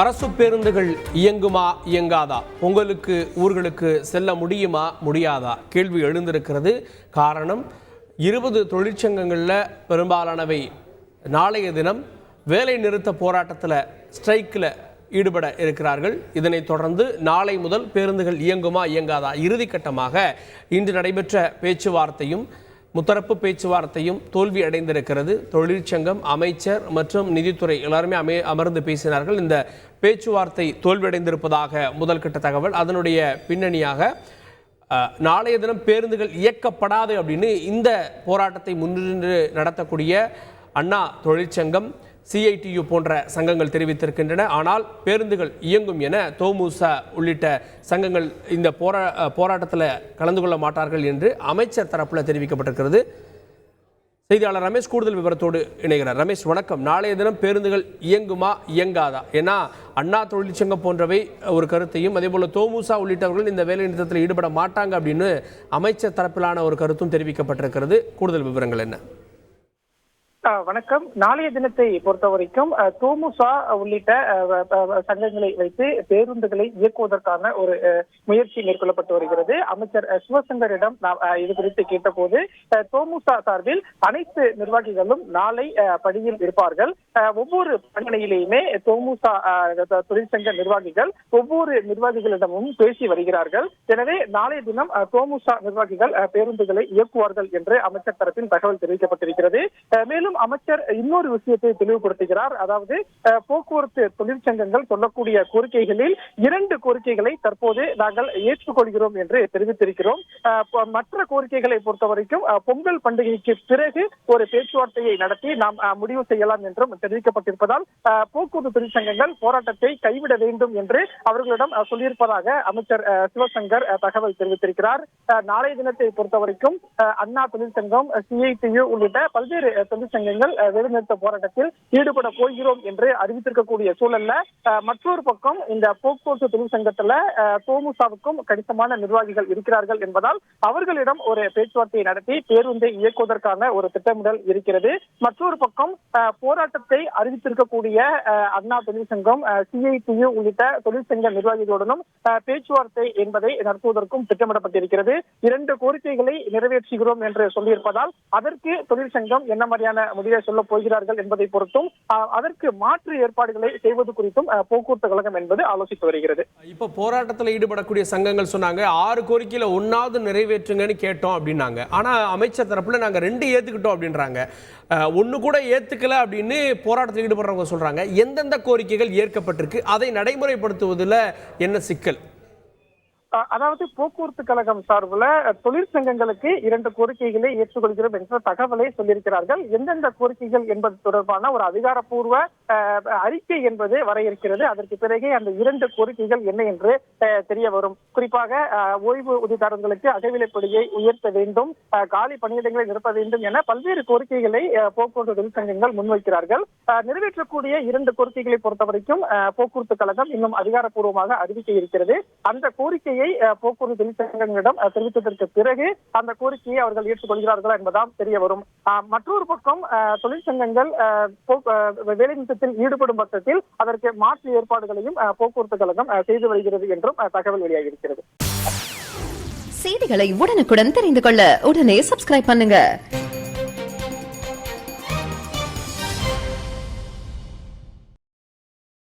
அரசு பேருந்துகள் இயங்குமா இயங்காதா? உங்களுக்கு ஊர்களுக்கு செல்ல முடியுமா முடியாதா? கேள்வி எழுந்திருக்கிறது. காரணம் இருபது தொழிற்சங்கங்களில் பெரும்பாலானவை நாளைய தினம் வேலை நிறுத்த போராட்டத்தில் ஸ்ட்ரைக்கில் ஈடுபட இருக்கிறார்கள். இதனைத் தொடர்ந்து நாளை முதல் பேருந்துகள் இயங்குமா இயங்காதா? இறுதிக்கட்டமாக இன்று நடைபெற்ற பேச்சுவார்த்தையும் முத்தரப்பு பேச்சுவார்த்தையும் தோல்வி அடைந்திருக்கிறது. தொழிற்சங்கம் அமைச்சர் மற்றும் நிதித்துறை எல்லாருமே அமை அமர்ந்து பேசினார்கள். இந்த பேச்சுவார்த்தை தோல்வியடைந்திருப்பதாக முதல் கட்ட தகவல். அதனுடைய பின்னணியாக நாளைய தினம் பேருந்துகள் இயக்கப்படாது அப்படின்னு இந்த போராட்டத்தை முன்னின்று நடத்தக்கூடிய அண்ணா தொழிற்சங்கம் சிஐடியு போன்ற சங்கங்கள் தெரிவித்திருக்கின்றன. ஆனால் பேருந்துகள் இயங்கும் என தோமுச உள்ளிட்ட சங்கங்கள் இந்த போரா போராட்டத்தில் கலந்து கொள்ள மாட்டார்கள் என்று அமைச்சர் தரப்பில் தெரிவிக்கப்பட்டிருக்கிறது. செய்தியாளர் ரமேஷ் கூடுதல் விவரத்தோடு இணைகிறார். ரமேஷ் வணக்கம். நாளைய தினம் பேருந்துகள் இயங்குமா இயங்காதா? ஏன்னா அண்ணா தொழிற்சங்கம் போன்றவை ஒரு கருத்தையும் அதே போல தோமுசா உள்ளிட்டவர்கள் இந்த வேலை நிறுத்தத்தில் ஈடுபட மாட்டாங்க அப்படின்னு அமைச்சர் தரப்பிலான ஒரு கருத்தும் தெரிவிக்கப்பட்டிருக்கிறது. கூடுதல் விவரங்கள் என்ன? வணக்கம். நாளைய தினத்தை பொறுத்த வரைக்கும் தோமுசா உள்ளிட்ட சங்கங்களை வைத்து பேருந்துகளை இயக்குவதற்கான ஒரு முயற்சி மேற்கொள்ளப்பட்டு வருகிறது. அமைச்சர் சிவசங்கரிடம் இது குறித்து கேட்டபோது தோமுசா சார்பில் அனைத்து நிர்வாகிகளும் நாளை பணியில் இருப்பார்கள். ஒவ்வொரு பணியிலேயுமே தோமுசா தொழிற்சங்க நிர்வாகிகள் ஒவ்வொரு நிர்வாகிகளிடமும் பேசி வருகிறார்கள். எனவே நாளைய தினம் தோமுசா நிர்வாகிகள் பேருந்துகளை இயக்குவார்கள் என்று அமைச்சர் தரப்பில் தகவல் தெரிவிக்கப்பட்டிருக்கிறது. மேலும் மேலும் அமைச்சர் இன்னொரு விஷயத்தை தெளிவுபடுத்துகிறார். அதாவது போக்குவரத்து தொழிற்சங்கங்கள் சொல்லக்கூடிய கோரிக்கைகளில் இரண்டு கோரிக்கைகளை தற்போது நாங்கள் ஏற்றுக்கொள்கிறோம் என்று தெரிவித்திருக்கிறோம். மற்ற கோரிக்கைகளை பொறுத்த வரைக்கும் பொங்கல் பண்டிகைக்கு பிறகு ஒரு பேச்சுவார்த்தையை நடத்தி நாம் முடிவு செய்யலாம் என்றும் தெரிவிக்கப்பட்டிருப்பதால் போக்குவரத்து தொழிற்சங்கங்கள் போராட்டத்தை கைவிட வேண்டும் என்று அவர்களிடம் சொல்லியிருப்பதாக அமைச்சர் அஹ், சிவசங்கர் தகவல் தெரிவித்திருக்கிறார். நாளைய தினத்தை பொறுத்த வரைக்கும் அஹ், அண்ணா தொழிற்சங்கம் சிஐடியு உள்ளிட்ட பல்வேறு தொழிற்சங்க தொழிற்சங்கங்கள் வேலைநிறுத்த போராட்டத்தில் ஈடுபட போகிறோம் என்று அறிவித்திருக்கக்கூடிய சூழல்ல மற்றொரு பக்கம் இந்த போக்குவரத்து தொழிற்சங்கத்துல தோமுசாவுக்கும் கணிசமான நிர்வாகிகள் இருக்கிறார்கள் என்பதால் அவர்களிடம் ஒரு பேச்சுவார்த்தையை நடத்தி பேருந்தை இயக்குவதற்கான ஒரு திட்டமிடல் இருக்கிறது. மற்றொரு பக்கம் போராட்டத்தை அறிவித்திருக்கக்கூடிய அஹ், அண்ணா தொழிற்சங்கம் சிஐடியு உள்ளிட்ட தொழிற்சங்க நிர்வாகிகளுடனும் அஹ், பேச்சுவார்த்தை என்பதை நடத்துவதற்கும் திட்டமிடப்பட்டிருக்கிறது. இரண்டு கோரிக்கைகளை நிறைவேற்றுகிறோம் என்று சொல்லியிருப்பதால் அதற்கு தொழிற்சங்கம் என்ன மாதிரியான முடிவை சொல்லப் போகிறார்கள் என்பதை பொறுத்தும் அதற்கு மாற்று ஏற்பாடுகளை செய்வது குறித்தும் போக்குவரத்து கழகம் என்பது ஆலோசித்து வருகிறது. இப்போ போராட்டத்தில் ஈடுபடக்கூடிய சங்கங்கள் சொன்னாங்க ஆறு கோரிக்கையில ஒன்னாவது நிறைவேற்றுங்கன்னு கேட்டோம் அப்படின்னாங்க. ஆனா அமைச்சர் தரப்புல நாங்க ரெண்டு ஏத்துக்கிட்டோம் அப்படின்றாங்க. ஒன்னு கூட ஏத்துக்கல அப்படின்னு போராட்டத்தில் ஈடுபடுறவங்க சொல்றாங்க. எந்தெந்த கோரிக்கைகள் ஏற்கப்பட்டிருக்கு அதை நடைமுறைப்படுத்துவதில் என்ன சிக்கல்? அதாவது போக்குவரத்து கழகம் சார்பில் தொழிற்சங்கங்களுக்கு இரண்டு கோரிக்கைகளை ஏற்றுக்கொள்கிறோம் என்ற தகவலை சொல்லியிருக்கிறார்கள். எந்தெந்த கோரிக்கைகள் என்பது தொடர்பான ஒரு அதிகாரப்பூர்வ அறிக்கை என்பது வர இருக்கிறது அதற்கு பிறகே அந்த இரண்டு கோரிக்கைகள் என்ன என்று அஹ், தெரிய வரும். குறிப்பாக ஓய்வு உதவிதாரர்களுக்கு அகவிலைப்படியை உயர்த்த வேண்டும் காலி பணியிடங்களை நிரப்ப வேண்டும் என பல்வேறு கோரிக்கைகளை போக்குவரத்து தொழிற்சங்கங்கள் முன்வைக்கிறார்கள். அஹ், நிறைவேற்றக்கூடிய இரண்டு கோரிக்கைகளை பொறுத்த வரைக்கும் அஹ், போக்குவரத்து கழகம் இன்னும் அதிகாரப்பூர்வமாக அறிவிக்க இருக்கிறது. அந்த கோரிக்கையை போக்குவரத்து தொழிற்சங்கங்களிடம் தெரிவித்ததற்கு பிறகு அந்த கோரிக்கையை அவர்கள் ஏற்றுக்கொள்கிறார்களா என்பதாம் தெரிய வரும். மற்றொரு பக்கம் தொழிற்சங்கங்கள் அஹ், போக்கு- ஈடுபடும் பட்சத்தில் அதற்கு மாற்று ஏற்பாடுகளையும் போக்குவரத்து கழகம் செய்து வருகிறது என்றும் தகவல் வெளியாகியிருக்கிறது. செய்திகளை உடனுக்குடன் தெரிந்து கொள்ள உடனே சப்ஸ்கிரைப் பண்ணுங்க.